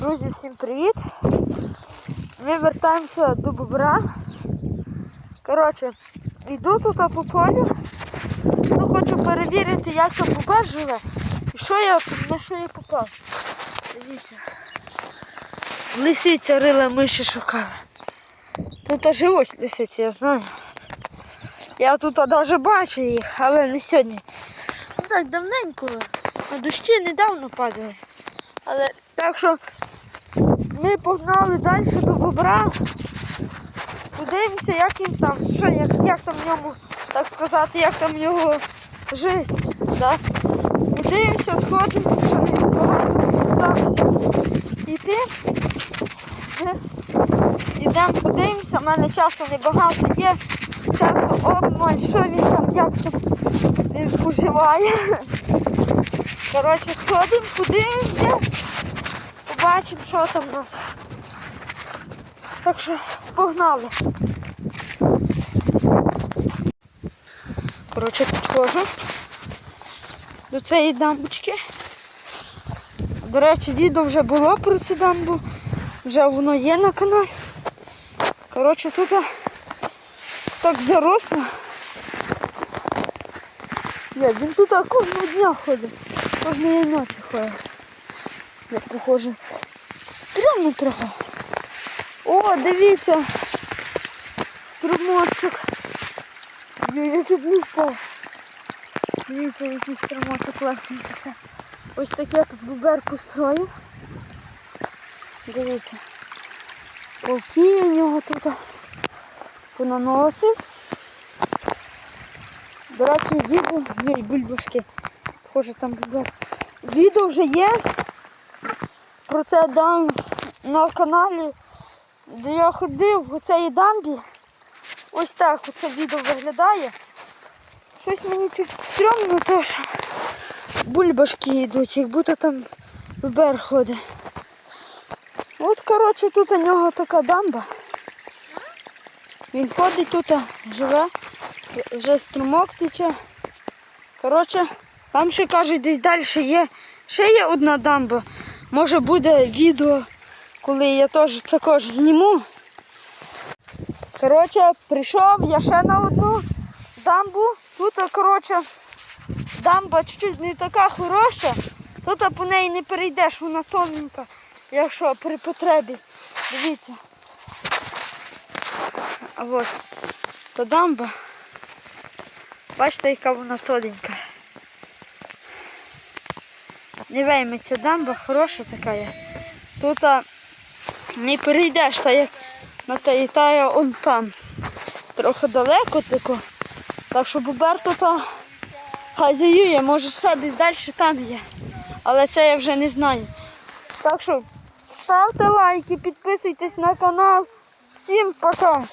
Друзі, всім привіт! Ми вертаємося до бобра. Коротше, йду тут по полю. Ну, хочу перевірити, як там бобер живе і що я, на що я попав. Дивіться. Лисиця рила миші шукала. Тут аж ось лисиці, я знаю. Я тут навіть бачу їх, але не сьогодні. Ну так давненько. На дощі недавно падали. Але так що ми погнали далі до бобра. Подивимося, як їм там, що, як, як там в ньому, так сказати, як там його життя. Да? Подивимося, сходимо, що він сталося. Іти. Е, Ідемо, подивимося, в мене часу небагато є. Часу обмаль, що він там, як там він поживає. Коротше, сходимо, подивимося, побачимо, що там у нас. Так що погнали. Коротше, підходжу до цієї дамбочки. До речі, відео вже було про цю дамбу, вже воно є на каналі. Коротше, тут так заросло. Я, він тут кожного дня ходить. Кожної ночі ходить. Як похоже. Стрьомно трохи. О, дивіться. Струмочок. Я тут не впав. Дивіться, який струмочок класний. Ось таке тут бубер построїв. Дивіться. Полки у нього тут понаносив. До речі, відео, ой, бульбашки. Схоже, там бубер. Відео вже є. Про це дам на каналі, де я ходив у цій дамбі. Ось так оце відео виглядає. Щось мені тут стрьомно, що бульбашки йдуть, як будто там бубер ходить. От, коротше, тут у нього така дамба. Він ходить тут, живе, вже струмок тече. Коротше, там ще кажуть, десь далі є. Ще є одна дамба. Може буде відео, коли я теж також зніму. Коротше, прийшов я ще на одну дамбу. Тут, коротше, дамба чуть-чуть не така хороша. Тут по неї не перейдеш, вона тоненька, якщо при потребі. Дивіться. А от то дамба. Бачите, яка вона тоненька. Не вийметься дамба, хороша така є. Тут не перейдеш, та як на те. і тая он там. Трохи далеко тако. Так що Буберто там хазяює, може ще десь далі там є. Але це я вже не знаю. Так що ставте лайки, підписуйтесь на канал. Всім пока!